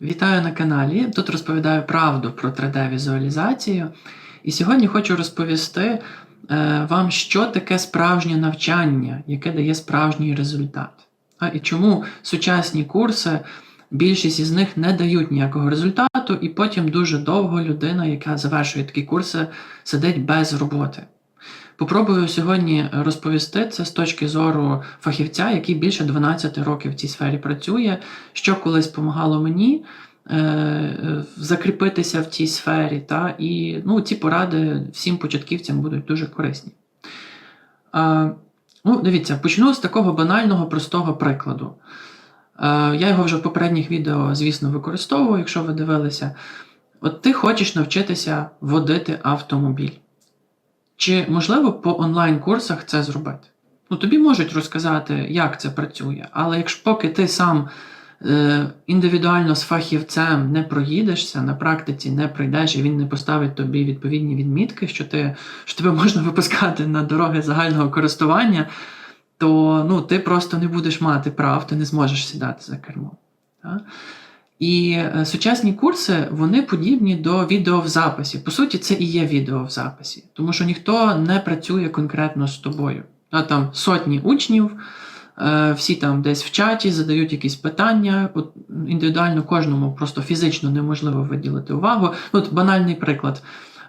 Вітаю на каналі. Тут розповідаю правду про 3D-візуалізацію. І сьогодні хочу розповісти е, вам, що таке справжнє навчання, яке дає справжній результат. А, і чому сучасні курси, більшість із них не дають ніякого результату, і потім дуже довго людина, яка завершує такі курси, сидить без роботи. Попробую сьогодні розповісти це з точки зору фахівця, який більше 12 років в цій сфері працює, що колись допомагало мені е, закріпитися в цій сфері. Та, І ну, ці поради всім початківцям будуть дуже корисні. Е, ну, Дивіться, почну з такого банального, простого прикладу. Е, я його вже в попередніх відео, звісно, використовую, якщо ви дивилися. От ти хочеш навчитися водити автомобіль. Чи можливо по онлайн-курсах це зробити? Ну, тобі можуть розказати, як це працює, але якщо поки ти сам е, індивідуально з фахівцем не проїдешся, на практиці не прийдеш і він не поставить тобі відповідні відмітки, що ти, що тебе можна випускати на дороги загального користування, то ну, ти просто не будеш мати прав, ти не зможеш сідати за кермо. Так? І е, сучасні курси вони подібні до відео в записі. По суті, це і є відео в записі, тому що ніхто не працює конкретно з тобою. А там сотні учнів, е, всі там десь в чаті задають якісь питання. От індивідуально кожному просто фізично неможливо виділити увагу. От банальний приклад.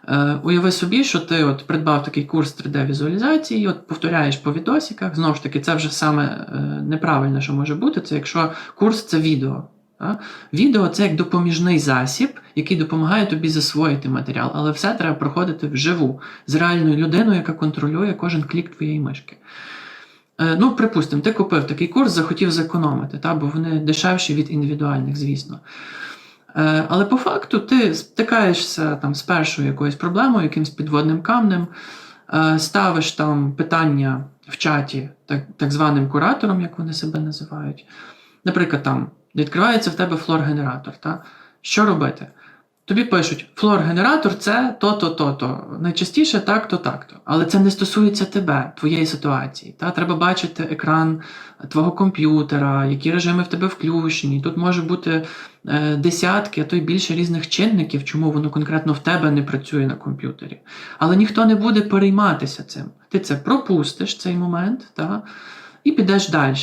Е, Уяви собі, що ти от придбав такий курс 3D-візуалізації, от повторяєш по відосиках. Знову ж таки, це вже саме неправильне, що може бути, це якщо курс це відео. Відео це як допоміжний засіб, який допомагає тобі засвоїти матеріал, але все треба проходити вживу з реальною людиною, яка контролює кожен клік твоєї мишки. Е, ну, припустимо, ти купив такий курс, захотів зекономити, та? бо вони дешевші від індивідуальних, звісно. Е, але по факту ти стикаєшся там з першою якоюсь проблемою, якимсь підводним камнем, е, ставиш там питання в чаті так, так званим куратором, як вони себе називають. Наприклад, там відкривається в тебе флор-генератор. Що робити? Тобі пишуть, флор-генератор це то-то, то-то. Найчастіше так-то, так-то. Але це не стосується тебе, твоєї ситуації. Та? Треба бачити екран твого комп'ютера, які режими в тебе включені. Тут може бути е, десятки, а то й більше різних чинників, чому воно конкретно в тебе не працює на комп'ютері. Але ніхто не буде перейматися цим. Ти це пропустиш цей момент та? і підеш далі.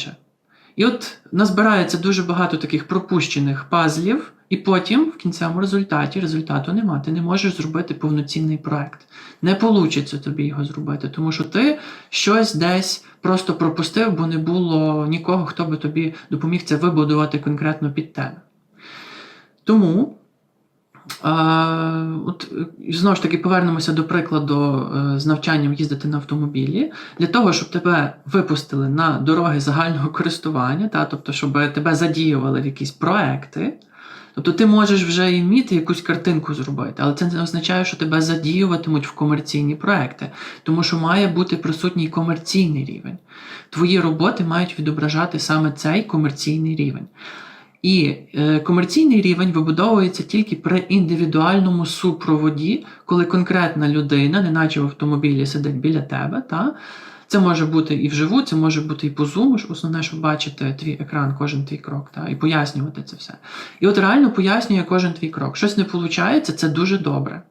І от назбирається дуже багато таких пропущених пазлів, і потім, в кінцевому результаті, результату нема. Ти не можеш зробити повноцінний проект. Не вийде тобі його зробити, тому що ти щось десь просто пропустив, бо не було нікого, хто би тобі допоміг це вибудувати конкретно під тебе. Тому. От Знову ж таки, повернемося до прикладу е, з навчанням їздити на автомобілі. Для того, щоб тебе випустили на дороги загального користування, та, тобто, щоб тебе задіювали в якісь проекти. Тобто ти можеш вже і вміти якусь картинку зробити, але це не означає, що тебе задіюватимуть в комерційні проекти, тому що має бути присутній комерційний рівень. Твої роботи мають відображати саме цей комерційний рівень. І е, комерційний рівень вибудовується тільки при індивідуальному супроводі, коли конкретна людина, неначе в автомобілі, сидить біля тебе. Та? Це може бути і вживу, це може бути і по Zoom, Основне, щоб бачити твій екран, кожен твій крок, та? і пояснювати це все. І от реально пояснює кожен твій крок. Щось не виходить, це дуже добре.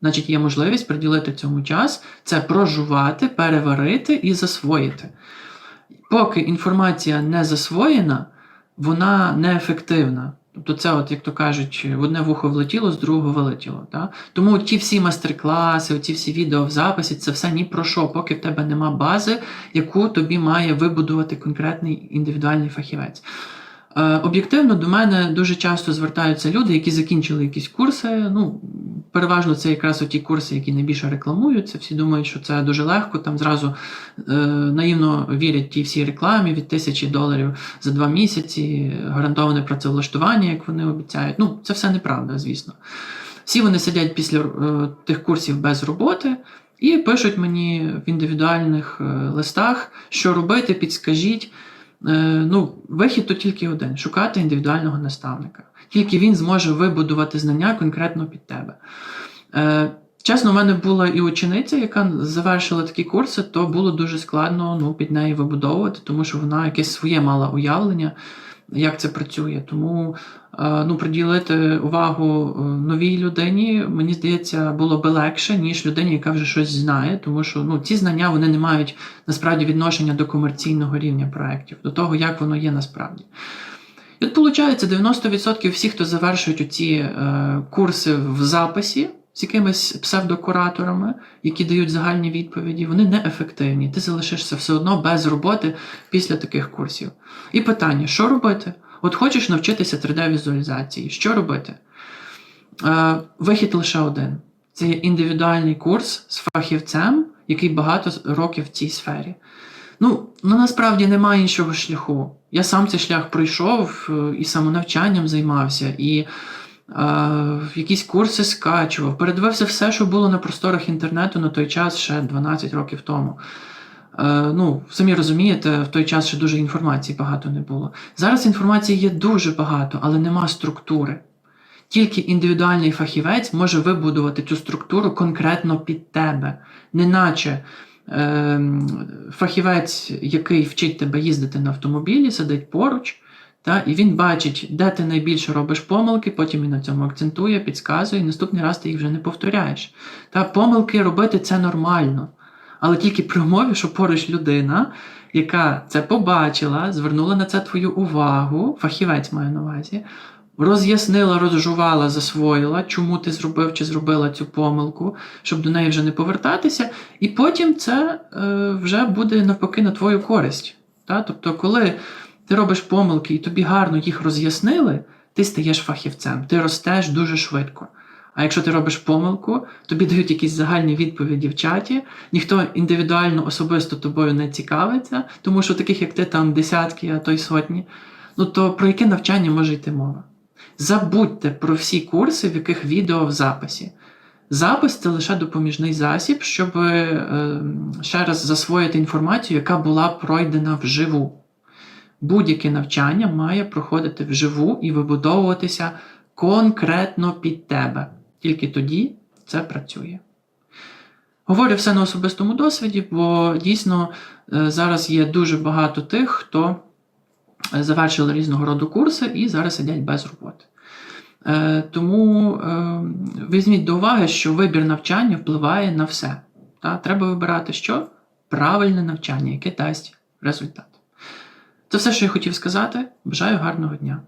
Значить, є можливість приділити цьому час, це прожувати, переварити і засвоїти. Поки інформація не засвоєна вона неефективна. Тобто це, от, як то кажуть, в одне вухо влетіло, з другого вилетіло. Так? Тому ті всі майстер-класи, ті всі відео в записі, це все ні про що, поки в тебе нема бази, яку тобі має вибудувати конкретний індивідуальний фахівець. Е, об'єктивно до мене дуже часто звертаються люди, які закінчили якісь курси. Ну, переважно це якраз ті курси, які найбільше рекламуються. Всі думають, що це дуже легко. Там зразу е, наївно вірять ті всі рекламі від тисячі доларів за два місяці, гарантоване працевлаштування, як вони обіцяють. Ну, це все неправда, звісно. Всі вони сидять після е, тих курсів без роботи. І пишуть мені в індивідуальних е, листах, що робити, підскажіть. Е, ну, вихід то тільки один шукати індивідуального наставника. Тільки він зможе вибудувати знання конкретно під тебе. Е, чесно, у мене була і учениця, яка завершила такі курси, то було дуже складно ну, під неї вибудовувати, тому що вона якесь своє мала уявлення. Як це працює. Тому е, ну, приділити увагу е, новій людині, мені здається, було би легше, ніж людині, яка вже щось знає, тому що ну, ці знання вони не мають насправді відношення до комерційного рівня проєктів, до того, як воно є насправді. І от виходить, 90% всіх, хто завершують оці е, курси в записі з якимись псевдокураторами, які дають загальні відповіді, вони неефективні. Ти залишишся все одно без роботи після таких курсів. І питання: що робити? От хочеш навчитися 3D-візуалізації, що робити? Е, вихід лише один: це є індивідуальний курс з фахівцем, який багато років в цій сфері. Ну, ну насправді немає іншого шляху. Я сам цей шлях пройшов е, і самонавчанням займався, і якісь курси скачував, передивився все, що було на просторах інтернету на той час, ще 12 років тому. Е, ну, самі розумієте, в той час ще дуже інформації багато не було. Зараз інформації є дуже багато, але нема структури. Тільки індивідуальний фахівець може вибудувати цю структуру конкретно під тебе, неначе е, фахівець, який вчить тебе їздити на автомобілі, сидить поруч, та, і він бачить, де ти найбільше робиш помилки, потім і на цьому акцентує, підказує, і наступний раз ти їх вже не повторяєш. Та помилки робити це нормально. Але тільки при умові, що поруч людина, яка це побачила, звернула на це твою увагу, фахівець має на увазі, роз'яснила, розжувала, засвоїла, чому ти зробив чи зробила цю помилку, щоб до неї вже не повертатися, і потім це е, вже буде навпаки на твою користь. Та? Тобто, коли ти робиш помилки і тобі гарно їх роз'яснили, ти стаєш фахівцем, ти ростеш дуже швидко. А якщо ти робиш помилку, тобі дають якісь загальні відповіді в чаті, ніхто індивідуально особисто тобою не цікавиться, тому що таких, як ти, там десятки, а то й сотні. Ну то про яке навчання може йти мова? Забудьте про всі курси, в яких відео в записі. Запис це лише допоміжний засіб, щоб е, ще раз засвоїти інформацію, яка була пройдена вживу. Будь-яке навчання має проходити вживу і вибудовуватися конкретно під тебе. Тільки тоді це працює. Говорю все на особистому досвіді, бо дійсно е, зараз є дуже багато тих, хто е, завершили різного роду курси і зараз сидять без роботи. Е, Тому візьміть до уваги, що вибір навчання впливає на все. Треба вибирати що? Правильне навчання, яке дасть результат. Це все, що я хотів сказати. Бажаю гарного дня!